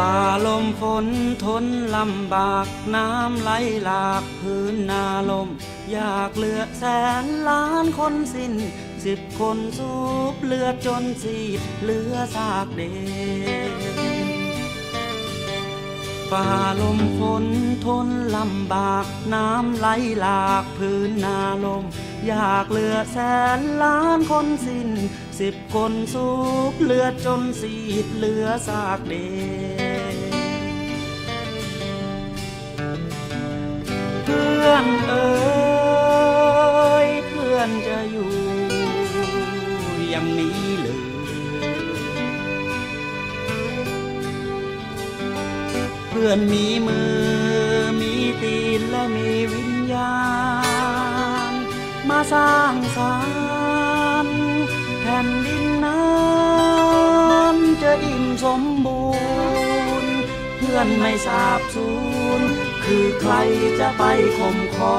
ฝ่าลมฝนทนลำบากน้ำไหลหลากพื้นนาลม อยากเหลือแสนล้านคนสิ้น สิบคนสูบเลือดจนสีดเหลือซากเด็กฝ่าลมฝนทนลำบากน้ำไหลหลากพื้นนาลม อยากเหลือแสนล้านคนสิ้น สิบคนสูบเลือดจนสีดเหลือซากเด็ก เอนเอ๋ยเพื่อนจะอยู่อย่างนี้เลยเพื่อนมีมือมีตีนและมีวิญญาณ มาสร้างสรรค์แผ่นดินนั้นจะอิ่มสมบูรณ์ เพื่อนไม่สาบสูญ คือใครจะไปคมคอ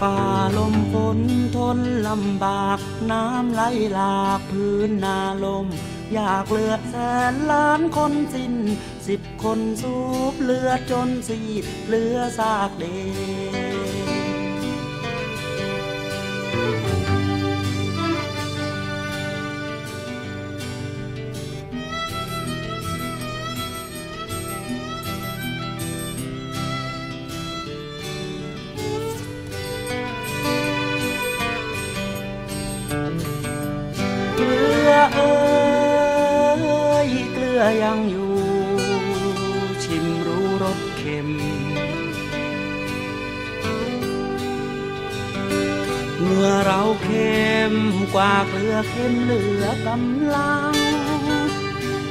ฝ่าลมฝนทนลำบาก น้ำไหลหลากพื้นนาลม อยากเลือดแสนล้านคนสิ้น สิบคนสูบเลือดจนสีเหลือซากเด็ก ยังอยู่ ชิมรู้รสเค็ม เมื่อเราเค็มกว่าเกลือเค็มเหลือกำลัง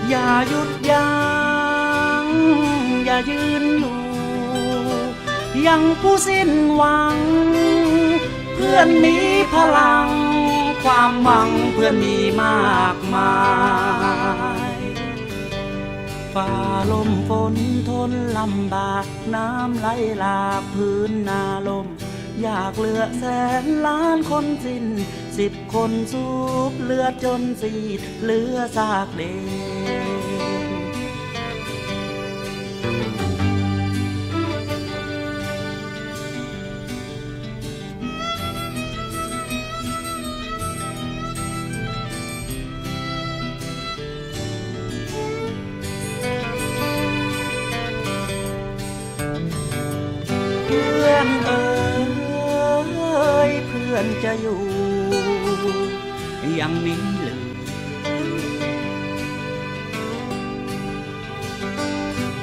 อย่าหยุดยัง้งอย่ายืนอยู่ ยังผู้สิ้นหวัง เพื่อนมีพลังความหวังเพื่อนมีมากมาย ฝ่าลมฝนทนลำบากน้ำไหลหลากพื้นนาลม อยากเหลือแสนล้านคนสิ้น สิบคนสูบเลือดจนสีดเหลือซากเด็ก พื่อนเอ๋ยเพื่อนจะอยู่ อย่างนี้เลย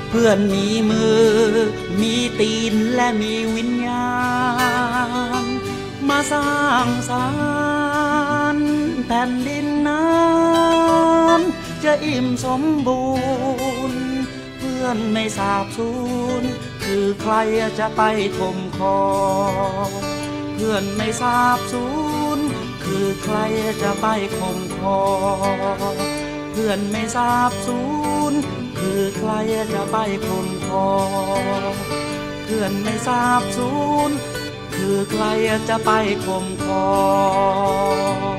เพื่อนมีมือ มีตีนและมีวิญญาณ มาสร้างสรรค์แผ่นดินนั้นจะอิ่มสมบูรณ์ เพื่อนไม่สาบสูญ คือใครจะไปคมคอ เพื่อนไม่ทราบสูญคือใครจะไปคมคอ เพื่อนไม่ทราบสูญคือใครจะไปคมคอ เพื่อนไม่ทราบสูญคือใครจะไปคมคอ